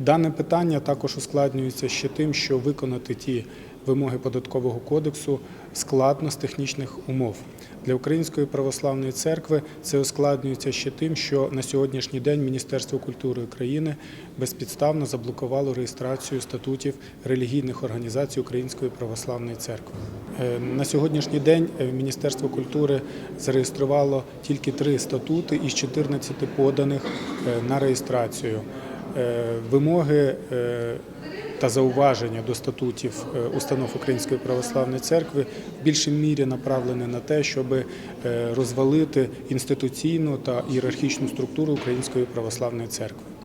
Дане питання також ускладнюється ще тим, що виконати ті вимоги податкового кодексу складно з технічних умов. Для Української православної церкви це ускладнюється ще тим, що на сьогоднішній день Міністерство культури України безпідставно заблокувало реєстрацію статутів релігійних організацій Української православної церкви. Е, На сьогоднішній день е, Міністерство культури зареєструвало тільки три статути із 14 поданих е, на реєстрацію. Е, Вимоги е, та зауваження до статутів е, установ Української православної церкви в більшій мірі направлені на те, щоб розвалити інституційну та ієрархічну структуру Української православної церкви.